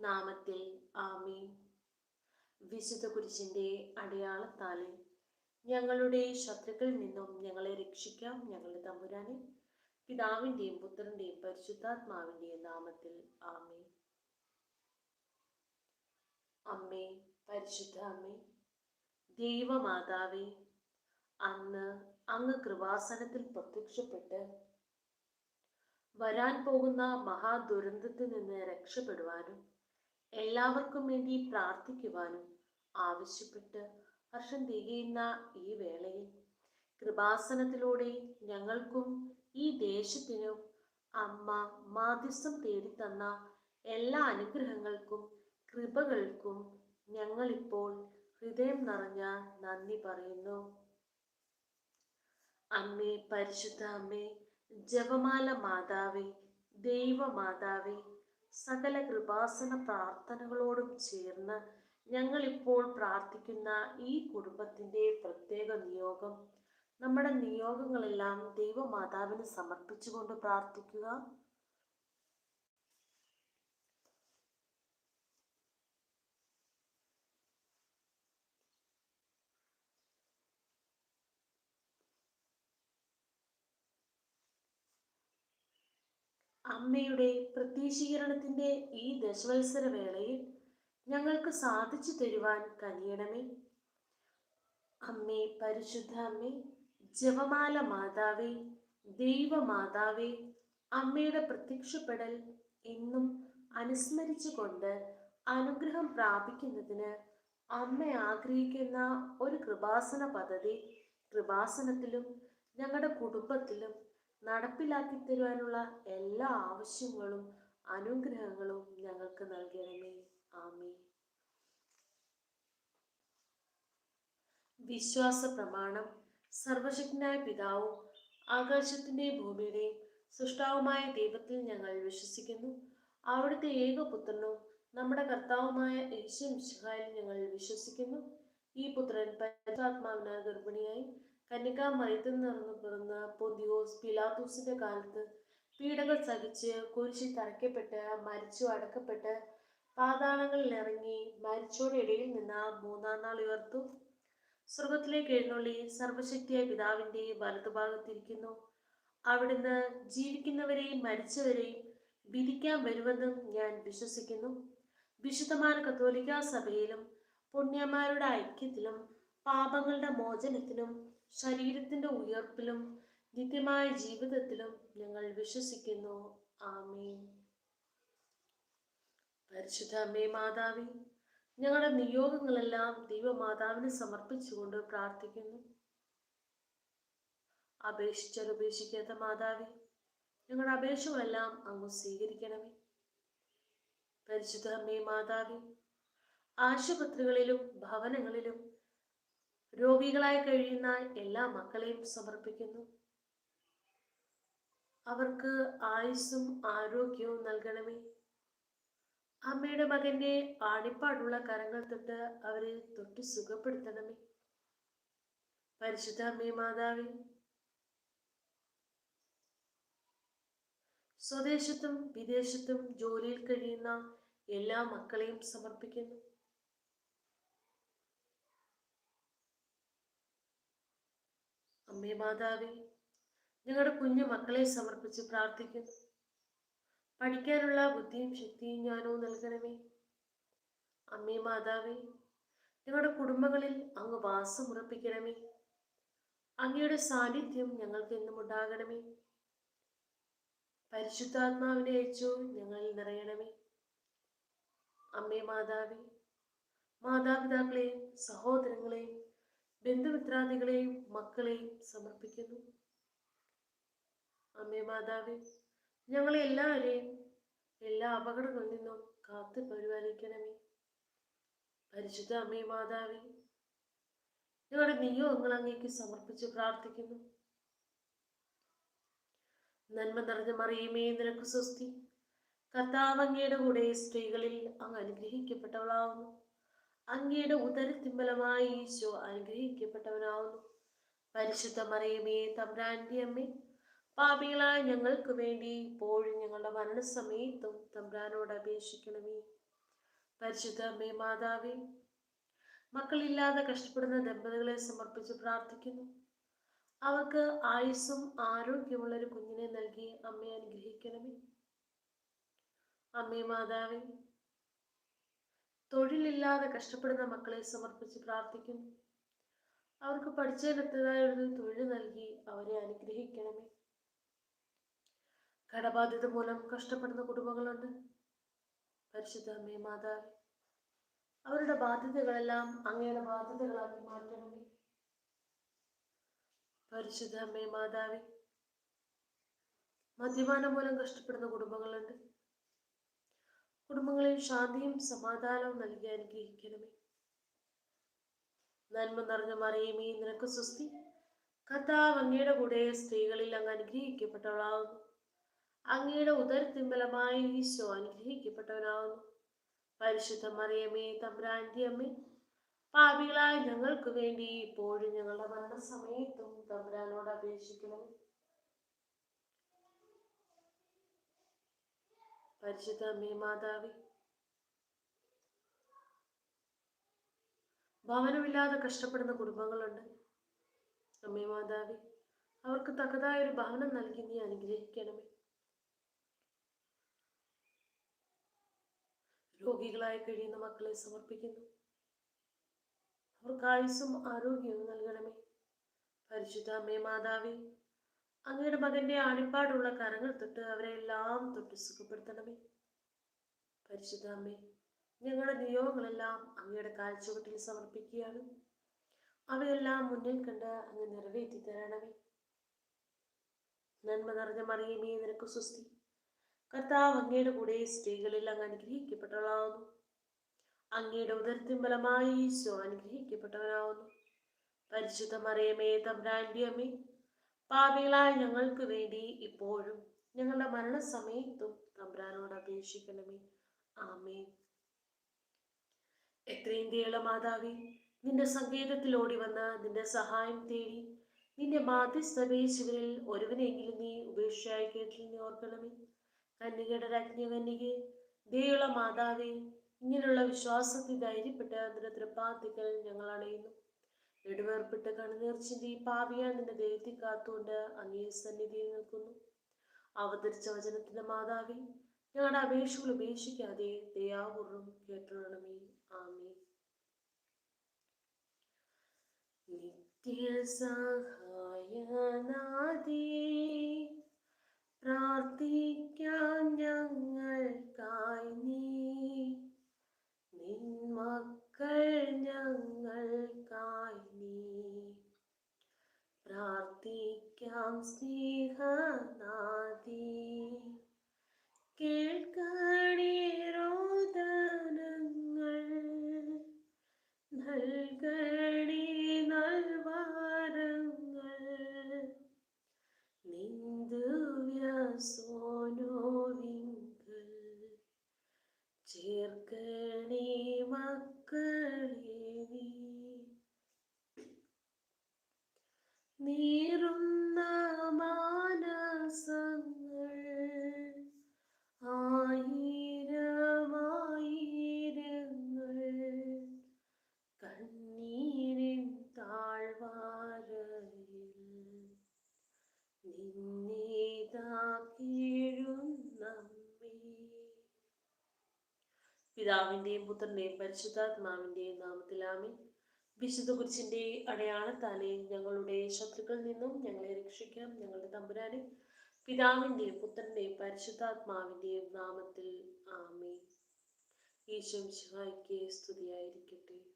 നാമത്തിൽ ആമീൻ. വിശുദ്ധ കുരിശിന്റെ അടയാളത്താലിൽ ഞങ്ങളുടെ ശത്രുക്കളിൽ നിന്നും ഞങ്ങളെ രക്ഷിക്കാം ഞങ്ങളുടെ തമ്പുരാനെ. പിതാവിന്റെയും പുത്രന്റെയും പരിശുദ്ധാത്മാവിന്റെയും നാമത്തിൽ ആമേ അമ്മേ പരിശുദ്ധ അമ്മേ ദൈവമാതാവേ അന്ന് അങ്ങ് കൃപാസനത്തിൽ പ്രത്യക്ഷപ്പെട്ട് വരാൻ പോകുന്ന മഹാദുരന്തത്തിൽ നിന്ന് രക്ഷപ്പെടുവാനും എല്ലാവർക്കും വേണ്ടി പ്രാർത്ഥിക്കുവാനും ആവശ്യപ്പെട്ട് വർഷം തികയുന്ന ഈ വേളയിൽ കൃപാസനത്തിലൂടെ ഞങ്ങൾക്കും ഈ ദേശത്തിനും അമ്മ മാധ്യസ്ഥം തേടിത്തന്ന എല്ലാ അനുഗ്രഹങ്ങൾക്കും കൃപകൾക്കും ഞങ്ങളിപ്പോൾ ഹൃദയം നിറഞ്ഞ നന്ദി പറയുന്നു. അമ്മേ പരിശുദ്ധ അമ്മേ ജപമാല മാതാവേ ദൈവമാതാവേ സകല കൃപാസന പ്രാർത്ഥനകളോടും ചേർന്ന് ഞങ്ങൾ ഇപ്പോൾ പ്രാർത്ഥിക്കുന്ന ഈ കുടുംബത്തിന്റെ പ്രത്യേക നിയോഗം. നമ്മുടെ നിയോഗങ്ങളെല്ലാം ദൈവമാതാവിന് സമർപ്പിച്ചുകൊണ്ട് പ്രാർത്ഥിക്കുക. അമ്മയുടെ പ്രത്യക്ഷീകരണത്തിന്റെ ഈ ദശവത്സര വേളയിൽ ഞങ്ങൾക്ക് സാധിച്ചു തരുവാൻ കനിയണമേ. അമ്മേ പരിശുദ്ധ അമ്മേ ജപമാല മാതാവേ ദൈവമാതാവേ അമ്മയുടെ പ്രത്യക്ഷപ്പെടൽ എന്നും അനുസ്മരിച്ചുകൊണ്ട് അനുഗ്രഹം പ്രാപിക്കുന്നതിന് അമ്മ ആഗ്രഹിക്കുന്ന ഒരു കൃപാസന പദ്ധതി കൃപാസനത്തിലും ഞങ്ങളുടെ കുടുംബത്തിലും നടപ്പിലാക്കി തരുവാനുള്ള എല്ലാ ആവശ്യങ്ങളും അനുഗ്രഹങ്ങളും ഞങ്ങൾക്ക് നൽകണമേ. ആമേ വിശ്വാസ പ്രമാണം. സർവശക്തനായ പിതാവും ആകാശത്തിന്റെയും ഭൂമിയുടെയും സൃഷ്ടാവുമായ ദൈവത്തിൽ ഞങ്ങൾ വിശ്വസിക്കുന്നു. അവിടുത്തെ ഏകപുത്രനും നമ്മുടെ കർത്താവുമായ യേശു മിശിഹായിൽ ഞങ്ങൾ വിശ്വസിക്കുന്നു. ഈ പുത്രൻ പരിശുദ്ധാത്മാവിനാൽ ഗർഭിണിയായി കന്യകാ മറിയത്തിൽ നിറന്നു പിറന്ന പൊന്തിയോസ് പിലാത്തൂസിന്റെ കാലത്ത് പീഡകൾ സഹിച്ച് കുരിശിൽ തറയ്ക്കപ്പെട്ട് മരിച്ചു അടക്കപ്പെട്ട് പാതാളങ്ങളിൽ ഇറങ്ങി മരിച്ചോടെ ഇടയിൽ നിന്ന് മൂന്നാം നാൾ ഉയർത്തു. സ്വർഗത്തിലേക്ക് എഴുന്നള്ളി സർവശക്തിയായ പിതാവിന്റെ വലതുഭാഗത്തിരിക്കുന്നു അവിടുന്ന് ജീവിക്കുന്നവരെയും മരിച്ചവരെയും വിധിക്കാൻ വരുമെന്നും ഞാൻ വിശ്വസിക്കുന്നു. വിശുദ്ധമായ കത്തോലിക്ക സഭയിലും പുണ്യന്മാരുടെ ഐക്യത്തിലും പാപങ്ങളുടെ മോചനത്തിനും ശരീരത്തിന്റെ ഉയർപ്പിലും നിത്യമായ ജീവിതത്തിലും ഞങ്ങൾ വിശ്വസിക്കുന്നു. ആമീൻ. പരിശുദ്ധ അമ്മേ മാതാവി ഞങ്ങളുടെ നിയോഗങ്ങളെല്ലാം ദൈവമാതാവിന് സമർപ്പിച്ചുകൊണ്ട് പ്രാർത്ഥിക്കുന്നു. അപേക്ഷിച്ചാൽ ഉപേക്ഷിക്കാത്ത മാതാവി ഞങ്ങളുടെ അപേക്ഷകളെല്ലാം അങ്ങ് സ്വീകരിക്കണമേ. പരിശുദ്ധ അമ്മേ മാതാവി ആശുപത്രികളിലും ഭവനങ്ങളിലും രോഗികളായി കഴിയുന്ന എല്ലാ മക്കളെയും സമർപ്പിക്കുന്നു. അവർക്ക് ആയുസ്സും ആരോഗ്യവും നൽകണമേ. അമ്മയുടെ മകന്റെ ആണിപ്പാടുള്ള കരങ്ങൾ തൊട്ട് അവരെ തൊട്ട് സുഖപ്പെടുത്തണമേ. പരിശുദ്ധ അമ്മേ മാതാവേ സ്വദേശത്തും വിദേശത്തും ജോലിയിൽ കഴിയുന്ന എല്ലാ മക്കളെയും സമർപ്പിക്കുന്നു. അമ്മേ മാതാവി ഞങ്ങളുടെ കുഞ്ഞു മക്കളെ സമർപ്പിച്ച് പ്രാർത്ഥിക്കുന്നു. പഠിക്കാനുള്ള ബുദ്ധിയും ശക്തിയും ജ്ഞാനവും നൽകണമേ. അമ്മേ മാതാവി ഞങ്ങളുടെ കുടുംബങ്ങളിൽ അങ്ങ് വാസം ഉറപ്പിക്കണമേ. അങ്ങയുടെ സാന്നിധ്യം ഞങ്ങൾക്ക് എന്നും ഉണ്ടാകണമേ. പരിശുദ്ധാത്മാവിനെ അയച്ചു ഞങ്ങളിൽ നിറയണമേ. അമ്മേ മാതാവി മാതാപിതാക്കളെയും സഹോദരങ്ങളെയും ബന്ധുമിത്രാദികളെയും മക്കളെയും സമർപ്പിക്കുന്നു. അമ്മേ മാതാവേ ഞങ്ങളെ എല്ലാവരെയും എല്ലാ അപകടങ്ങളിൽ നിന്നും കാത്തു പരിപാലിക്കണമേ. പരിശുദ്ധ അമ്മേ മാതാവേ ഞങ്ങളുടെ നിയോഗങ്ങൾ അങ്ങേക്ക് സമർപ്പിച്ച് പ്രാർത്ഥിക്കുന്നു. നന്മ നിറഞ്ഞ മറിയുമേ നിനക്ക് സ്വസ്തി. കർത്താവ് അങ്ങയുടെ കൂടെ സ്ത്രീകളിൽ അങ്ങ് അനുഗ്രഹിക്കപ്പെട്ടവളാവുന്നു. അങ്ങയുടെ ഉദരത്തിമ്പലമായി ഈശോ അനുഗ്രഹിക്കപ്പെട്ടവനാവുന്നു. പരിശുദ്ധ മറിയമേ തമ്പ്രാന്റെ അമ്മേ പാപികളായ ഞങ്ങൾക്ക് വേണ്ടി ഇപ്പോഴും ഞങ്ങളുടെ മരണസമയത്തും തമ്പ്രാനോട് അപേക്ഷിക്കണമേ. പരിശുദ്ധ അമ്മേ മാതാവേ മക്കളില്ലാതെ കഷ്ടപ്പെടുന്ന ദമ്പതികളെ സമർപ്പിച്ച് പ്രാർത്ഥിക്കുന്നു. അവർക്ക് ആയുസ്സും ആരോഗ്യമുള്ള ഒരു കുഞ്ഞിനെ നൽകി അമ്മയെ അനുഗ്രഹിക്കണമേ. അമ്മേ മാതാവേ തൊഴിലില്ലാതെ കഷ്ടപ്പെടുന്ന മക്കളെ സമർപ്പിച്ച് പ്രാർത്ഥിക്കുന്നു അവർക്ക് പഠിച്ചതിനെത്തതായ ഒരു തൊഴിൽ നൽകി അവരെ അനുഗ്രഹിക്കണമേ. കടബാധ്യത മൂലം കഷ്ടപ്പെടുന്ന കുടുംബങ്ങളുണ്ട്. പരിശുദ്ധ അമ്മേ മാതാവ് അവരുടെ ബാധ്യതകളെല്ലാം അങ്ങയുടെ ബാധ്യതകളാക്കി മാറ്റണമേ. പരിശുദ്ധ അമ്മേ മാതാവേ മദ്യപാനം മൂലം കഷ്ടപ്പെടുന്ന കുടുംബങ്ങളുണ്ട്. കുടുംബങ്ങളിൽ ശാന്തിയും സമാധാനവും നൽകി അനുഗ്രഹിക്കണമേ. നന്മ നിറഞ്ഞ മറിയമേ നിനക്ക് സ്വസ്തി. കഥാവ് അങ്ങയുടെ കൂടെ സ്ത്രീകളിൽ അങ്ങ് അനുഗ്രഹിക്കപ്പെട്ടവളാവുന്നു അങ്ങയുടെ ഉദരത്തിമ്പലമായ ഈശോ അനുഗ്രഹിക്കപ്പെട്ടവനാവുന്നു പരിശുദ്ധ മറിയമേ തമ്പ്രാന്റെ അമ്മ പാപികളായ ഞങ്ങൾക്ക് വേണ്ടി ഇപ്പോഴും ഞങ്ങളുടെ മരണസമയത്തും തമ്പ്രാനോട് അപേക്ഷിക്കണം പരിശുദ്ധ അമ്മേ മാതാവി. ഭവനമില്ലാതെ കഷ്ടപ്പെടുന്ന കുടുംബങ്ങളുണ്ട്. അമ്മേ മാതാവി അവർക്ക് തക്കതായ ഒരു ഭവനം നൽകി നീ അനുഗ്രഹിക്കണമേ. രോഗികളായി കഴിയുന്ന മക്കളെ സമർപ്പിക്കുന്നു. അവർക്ക് ആയുസ്സും ആരോഗ്യവും നൽകണമേ. പരിശുദ്ധ അമ്മേ മാതാവേ അങ്ങയുടെ മകന്റെ ആണിപ്പാടുള്ള കരങ്ങൾ തൊട്ട് അവരെ എല്ലാം തൊട്ട് സുഖപ്പെടുത്തണമേ. പരിശുദ്ധ അമ്മേ ഞങ്ങളുടെ നിയോഗങ്ങളെല്ലാം അങ്ങയുടെ കാഴ്ചവട്ടിൽ സമർപ്പിക്കുകയാണ്. അവയെല്ലാം മുന്നിൽ കണ്ട് അങ്ങ് നിറവേറ്റി തരണമേ. നന്മ നിറഞ്ഞ മറിയമേ നിനക്ക് സ്വസ്തി. കർത്താവ് അങ്ങയുടെ കൂടെ സ്ത്രീകളിൽ അങ്ങ് അനുഗ്രഹിക്കപ്പെട്ടവളാവുന്നു. അങ്ങയുടെ ഉദരത്തിൻ ബലമായി ഈശോ അനുഗ്രഹിക്കപ്പെട്ടവനാവുന്നു. പരിശുദ്ധ മറിയമേ തമ്പ്രാന്റെ അമ്മേ പാപികളായ ഞങ്ങൾക്ക് വേണ്ടി ഇപ്പോഴും ഞങ്ങളുടെ മരണസമയത്തും തമ്പ്രാനോട് അപേക്ഷിക്കണമേ. ആമേ എത്രയും ദയുള്ള മാതാവി നിന്റെ സങ്കേതത്തിൽ ഓടി വന്ന് നിന്റെ സഹായം തേടി നിന്റെ മാധ്യസ്ഥപേശുകളിൽ ഒരുവനെങ്കിലും നീ ഉപേക്ഷയായി കേട്ടിൽ നീ ഓർക്കണമേ. കന്യകയുടെ രാജ്ഞ കന്യകെ ദയുള്ള മാതാവേ ഇങ്ങനെയുള്ള വിശ്വാസത്തിൽ ധൈര്യപ്പെട്ട് അതിന്റെ തൃപ്പാത്തികൾ ഞങ്ങൾ അണയുന്നു. നെടുവേർപ്പെട്ട് കണ്ണുനീർച്ചിന്റെ പാവിയ നിന്റെ ദൈവത്തിൽ കാത്തുകൊണ്ട് അങ്ങേ സന്നിധിയിൽ നിൽക്കുന്നു. അവതരിച്ച വചനത്തിന്റെ മാതാവി ഞങ്ങളുടെ അപേക്ഷകൾ ഉപേക്ഷിക്കാതെ ദയാപൂർവം കേട്ടുകൊള്ളണമേ ആമേ നിത്യസഹായനാദി പ്രാർത്ഥിക്കാൻ സ്നേഹനാദി. കേൾക്കണേരോദനങ്ങൾ നൽകണേ നൽവാരങ്ങൾ. നിന്ദുവ്യ സോനോവിങ്കൽ ചേർക്കണേ മക്കളെ പിതാവിന്റെയും പുത്രന്റെയും പരിശുദ്ധാത്മാവിന്റെയും നാമത്തിലാമേ വിശുദ്ധ കുരിശിന്റെ അടയാളത്താലെ ഞങ്ങളുടെ ശത്രുക്കളിൽ നിന്നും ഞങ്ങളെ രക്ഷിക്കാം. ഞങ്ങളുടെ തമ്പുരാനെ പിതാവിന്റെയും പുത്രന്റെയും പരിശുദ്ധാത്മാവിന്റെയും നാമത്തിൽ ആമേ ഈശോ ശിവായിക്ക് സ്തുതിയായിരിക്കട്ടെ.